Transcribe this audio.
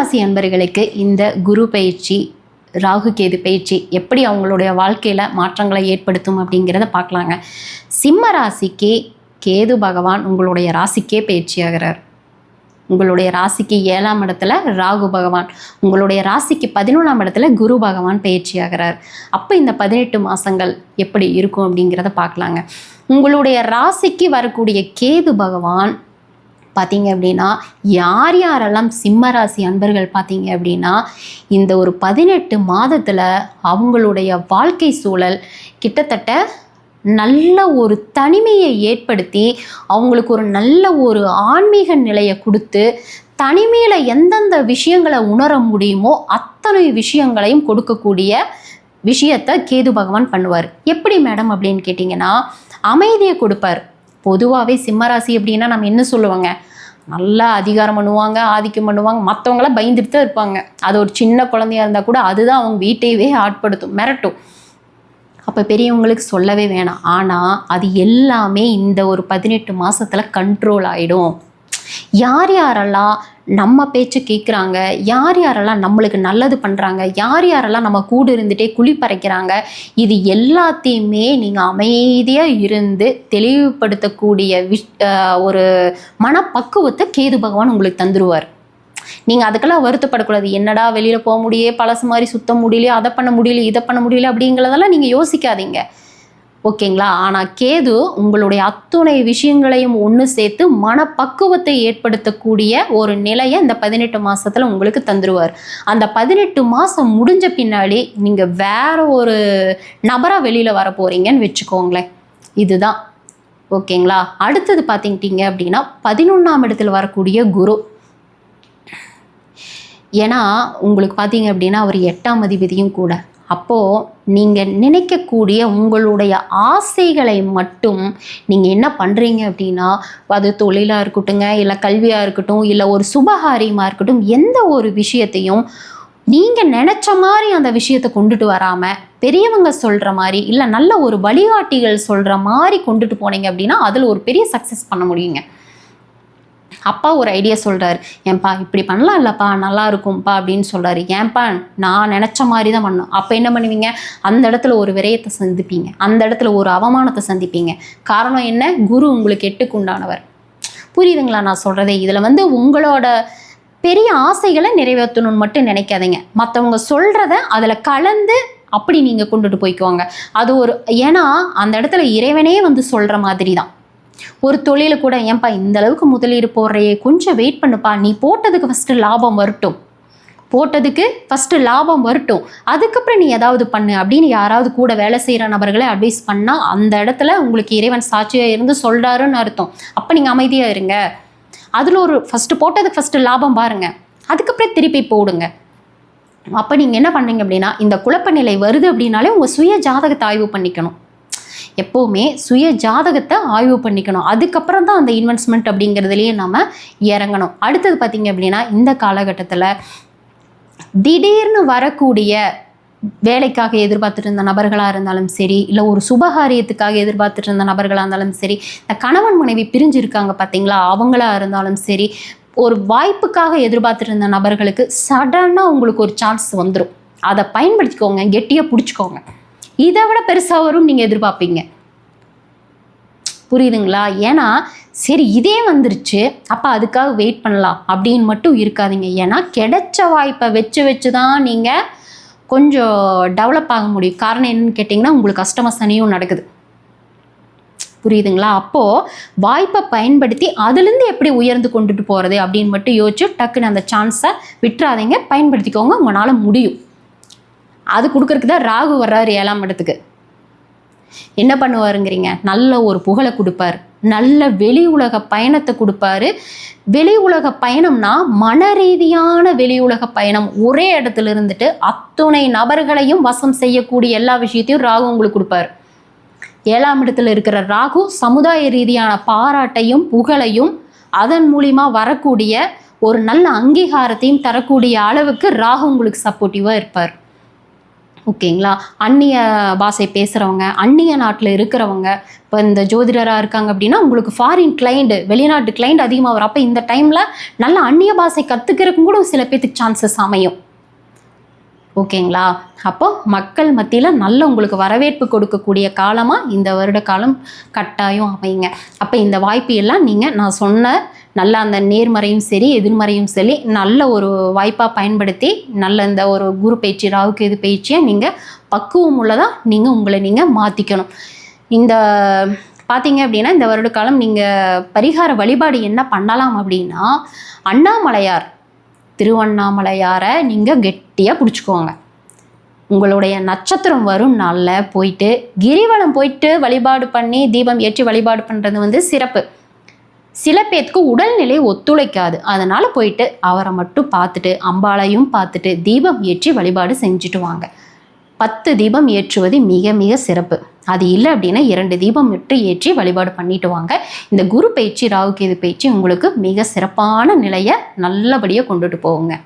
ராசி அன்பர்களுக்கு இந்த குரு பயிற்சி ராகு கேது பயிற்சி எப்படி அவங்களுடைய வாழ்க்கையில் மாற்றங்களை ஏற்படுத்தும் அப்படிங்கிறத பார்க்கலாங்க. சிம்ம ராசிக்கு கேது பகவான் உங்களுடைய ராசிக்கே பயிற்சியாகிறார் உங்களுடைய ராசிக்கு ஏழாம் இடத்துல ராகு பகவான் உங்களுடைய ராசிக்கு பதினொன்றாம் இடத்துல குரு பகவான் பயிற்சியாகிறார் அப்போ இந்த பதினெட்டு மாதங்கள் எப்படி இருக்கும் அப்படிங்கிறத பார்க்கலாங்க. உங்களுடைய ராசிக்கு வரக்கூடிய கேது பகவான் பார்த்தீங்க அப்படின்னா யார் யாரெல்லாம் சிம்ம ராசி அன்பர்கள் பார்த்தீங்க அப்படின்னா இந்த ஒரு பதினெட்டு மாதத்தில் அவங்களுடைய வாழ்க்கை சூழல் கிட்டத்தட்ட நல்ல ஒரு தனிமையை ஏற்படுத்தி அவங்களுக்கு ஒரு நல்ல ஒரு ஆன்மீக நிலையை கொடுத்து தனிமையில் எந்தெந்த விஷயங்களை உணர முடியுமோ அத்தனை விஷயங்களையும் கொடுக்கக்கூடிய விஷயத்தை கேது பகவான் பண்ணுவார். எப்படி மேடம் அப்படின்னு கேட்டிங்கன்னா அமைதியை கொடுப்பார். பொதுவாகவே சிம்மராசி அப்படின்னா நம்ம என்ன சொல்லுவாங்க? நல்லா அதிகாரம் பண்ணுவாங்க ஆதிக்கம் பண்ணுவாங்க. மற்றவங்களாம் பயந்துட்டு தான் இருப்பாங்க. அது ஒரு சின்ன குழந்தையா இருந்தால் கூட அதுதான் அவங்க வீட்டையவே ஆட்படுத்தும் மிரட்டும். அப்போ பெரியவங்களுக்கு சொல்லவே வேணாம். ஆனால் அது எல்லாமே இந்த ஒரு பதினெட்டு மாதத்தில் கண்ட்ரோல் ஆகிடும் யார் யாரெல்லாம் நம்ம பேச்சு கேட்குறாங்க யார் யாரெல்லாம் நம்மளுக்கு நல்லது பண்ணுறாங்க யார் யாரெல்லாம் நம்ம கூட இருந்துகிட்டே குழி பறைக்கிறாங்க இது எல்லாத்தையுமே நீங்கள் அமைதியாக இருந்து தெளிவுபடுத்தக்கூடிய விஷ் ஒரு மனப்பக்குவத்தை கேது பகவான் உங்களுக்கு தந்துடுவார் நீங்கள் அதுக்கெல்லாம் வருத்தப்படக்கூடாது. என்னடா வெளியில் போக முடியே பழசு மாதிரி சுத்த முடியலையே அதை பண்ண முடியல இதை பண்ண முடியல அப்படிங்கிறதெல்லாம் நீங்கள் யோசிக்காதீங்க. ஓகேங்களா? ஆனால் கேது உங்களுடைய அத்துணை விஷயங்களையும் ஒன்று சேர்த்து மனப்பக்குவத்தை ஏற்படுத்தக்கூடிய ஒரு நிலையை இந்த பதினெட்டு மாதத்தில் உங்களுக்கு தந்துடுவார் அந்த பதினெட்டு மாதம் முடிஞ்ச பின்னாடி நீங்கள் வேற ஒரு நபராக வெளியில் வர போகிறீங்கன்னு வச்சுக்கோங்களேன். இதுதான். ஓகேங்களா? அடுத்தது பார்த்துக்கிட்டீங்க அப்படின்னா பதினொன்றாம் இடத்துல வரக்கூடிய குரு. ஏன்னா உங்களுக்கு பார்த்தீங்க அப்படின்னா அவர் எட்டாம் அதிபதியும் கூட. அப்போது நீங்கள் நினைக்கக்கூடிய உங்களுடைய ஆசைகளை மட்டும் நீங்கள் என்ன பண்ணுறீங்க அப்படின்னா அது தொழிலாக இருக்கட்டுங்க இல்லை கல்வியாக இருக்கட்டும் இல்லை ஒரு சுபகாரியமாக இருக்கட்டும் எந்த ஒரு விஷயத்தையும் நீங்கள் நினச்ச மாதிரி அந்த விஷயத்தை கொண்டுட்டு வராமல் பெரியவங்க சொல்கிற மாதிரி இல்லை நல்ல ஒரு வழிகாட்டிகள் சொல்கிற மாதிரி கொண்டுட்டு போனீங்க அப்படின்னா அதில் ஒரு பெரிய சக்ஸஸ் பண்ண முடியுங்க. அப்பா ஒரு ஐடியா சொல்கிறாரு ஏன்பா இப்படி பண்ணலாம் இல்லைப்பா? நல்லா இருக்கும்ப்பா அப்படின்னு சொல்கிறாரு ஏன்பா நான் நினச்ச மாதிரி தான் பண்ணணும். அப்போ என்ன பண்ணுவீங்க? அந்த இடத்துல ஒரு விரயத்தை சந்திப்பீங்க. அந்த இடத்துல ஒரு அவமானத்தை சந்திப்பீங்க. காரணம் என்ன? குரு உங்களுக்கு எட்டுக்கு உண்டானவர். புரியுதுங்களா நான் சொல்கிறதே இதில் வந்து உங்களோட பெரிய ஆசைகளை நிறைவேற்றணும்னு மட்டும் நினைக்காதீங்க. மற்றவங்க சொல்கிறத அதில் கலந்து அப்படி நீங்கள் கொண்டுட்டு போய்க்குவாங்க. அது ஒரு ஏன்னா அந்த இடத்துல இறைவனே வந்து சொல்கிற மாதிரி தான் ஒரு தொழில கூட ஏன்பா இந்த அளவுக்கு முதலீடு போடுறையே? கொஞ்சம் வெயிட் பண்ணுப்பா. நீ போட்டதுக்கு ஃபஸ்ட்டு லாபம் வரட்டும். போட்டதுக்கு ஃபஸ்ட்டு லாபம் வரட்டும். அதுக்கப்புறம் நீ ஏதாவது பண்ணு அப்படின்னு யாராவது கூட வேலை செய்கிற நபர்களை அட்வைஸ் பண்ணால் அந்த இடத்துல உங்களுக்கு இறைவன் சாட்சியாக இருந்து சொல்கிறாருன்னு அர்த்தம். அப்போ நீங்கள் அமைதியாக இருங்க. அதில் ஒரு ஃபஸ்ட்டு போட்டதுக்கு ஃபஸ்ட்டு லாபம் பாருங்கள் அதுக்கப்புறம் திருப்பி போடுங்க. அப்போ நீங்கள் என்ன பண்ணீங்க அப்படின்னா இந்த குழப்ப நிலை வருது அப்படின்னாலே உங்கள் சுய ஜாதகத்தை ஆய்வு பண்ணிக்கணும். எப்போவுமே சுய ஜாதகத்தை ஆய்வு பண்ணிக்கணும். அதுக்கப்புறம் தான் அந்த இன்வெஸ்ட்மெண்ட் அப்படிங்கிறதுலையே நம்ம இறங்கணும். அடுத்தது பார்த்தீங்க அப்படின்னா இந்த காலகட்டத்தில் திடீர்னு வரக்கூடிய வேலைக்காக எதிர்பார்த்துட்டு இருந்த நபர்களாக இருந்தாலும் சரி இல்லை ஒரு சுபகாரியத்துக்காக எதிர்பார்த்துட்டு இருந்த நபர்களாக இருந்தாலும் சரி இந்த கணவன் மனைவி பிரிஞ்சிருக்காங்க பார்த்தீங்களா அவங்களா இருந்தாலும் சரி ஒரு வாய்ப்புக்காக எதிர்பார்த்துட்டு இருந்த நபர்களுக்கு சடனாக உங்களுக்கு ஒரு சான்ஸ் வந்துடும் அதை பயன்படுத்திக்கோங்க கெட்டியாக பிடிச்சிக்கோங்க. இதை விட பெருசாக வரும் நீங்கள் எதிர்பார்ப்பீங்க. புரியுதுங்களா? ஏன்னா சரி இதே வந்துருச்சு. அப்போ அதுக்காக வெயிட் பண்ணலாம் அப்படின்னு மட்டும் இருக்காதீங்க. ஏன்னா கிடைச்ச வாய்ப்பை வச்சு வச்சு தான் நீங்கள் கொஞ்சம் டெவலப் ஆக முடியும். காரணம் என்னன்னு கேட்டிங்கன்னா உங்களுக்கு கஸ்டமர்ஸ் சனியும் நடக்குது. புரியுதுங்களா? அப்போது வாய்ப்பை பயன்படுத்தி அதுலேருந்து எப்படி உயர்ந்து கொண்டுட்டு போகிறது அப்படின்னு மட்டும் யோசிச்சு டக்குன்னு அந்த சான்ஸை விட்டுறாதீங்க. பயன்படுத்திக்கோங்க. உங்களால் முடியும். அது கொடுக்கறதுக்கு தான் ராகு வர்றாரு ஏழாம் இடத்துக்கு. என்ன பண்ணுவாருங்கிறீங்க? நல்ல ஒரு புகழை கொடுப்பார். நல்ல வெளி உலக பயணத்தை கொடுப்பாரு. வெளி உலக பயணம்னா மன ரீதியான வெளி உலக பயணம். ஒரே இடத்துல இருந்துட்டு அத்துணை நபர்களையும் வசம் செய்யக்கூடிய எல்லா விஷயத்தையும் ராகு உங்களுக்கு கொடுப்பாரு. ஏழாம் இடத்துல இருக்கிற ராகு சமுதாய ரீதியான பாராட்டையும் புகழையும் அதன் மூலிமா வரக்கூடிய ஒரு நல்ல அங்கீகாரத்தையும் தரக்கூடிய அளவுக்கு ராகு உங்களுக்கு சப்போர்ட்டிவாக இருப்பார். ஓகேங்களா? அந்நிய பாஷை பேசுகிறவங்க அந்நிய நாட்டில் இருக்கிறவங்க இப்போ இந்த ஜோதிடராக இருக்காங்க அப்படின்னா உங்களுக்கு ஃபாரின் கிளைண்ட் வெளிநாட்டு கிளைண்ட் அதிகமாக வரும். அப்போ இந்த டைமில் நல்ல அந்நிய பாஷை கற்றுக்கிறக்கும் கூட சில பேர்த்துக்கு சான்சஸ் அமையும். ஓகேங்களா? அப்போ மக்கள் மத்தியில் நல்ல உங்களுக்கு வரவேற்பு கொடுக்கக்கூடிய காலமாக இந்த வருட காலம் கட்டாயம் அமையுங்க. அப்போ இந்த வாய்ப்பு எல்லாம் நீங்கள் நான் சொன்ன நல்ல அந்த நேர்மறையும் சரி எதிர்மறையும் சரி நல்ல ஒரு வாய்ப்பாக பயன்படுத்தி நல்ல இந்த ஒரு குரு பயிற்சி ராகுக்கு இது பயிற்சியை நீங்கள் பக்குவம் உள்ளதாக நீங்கள் உங்களை நீங்கள் மாற்றிக்கணும் இந்த பார்த்தீங்க அப்படின்னா இந்த வருட காலம் நீங்கள் பரிகார வழிபாடு என்ன பண்ணலாம் அப்படின்னா அண்ணாமலையார் திருவண்ணாமலையாரை நீங்கள் கெட்டியாக பிடிச்சிக்கோங்க. உங்களுடைய நட்சத்திரம் வரும் நாளில் போயிட்டு கிரிவலம் போயிட்டு வழிபாடு பண்ணி தீபம் ஏற்றி வழிபாடு பண்ணுறது வந்து சிறப்பு. சில பேர்த்துக்கு உடல்நிலை ஒத்துழைக்காது. அதனால் போயிட்டு அவரை மட்டும் பார்த்துட்டு அம்பாளையும் பார்த்துட்டு தீபம் ஏற்றி வழிபாடு செஞ்சுட்டு வாங்க. பத்து தீபம் ஏற்றுவது மிக மிக சிறப்பு. அது இல்லை அப்படின்னா இரண்டு தீபம் விட்டு ஏற்றி வழிபாடு பண்ணிட்டு வாங்க. இந்த குரு பயிற்சி ராகு கேது பயிற்சி உங்களுக்கு மிக சிறப்பான நிலையை நல்லபடியாக கொண்டுட்டு போகுங்க.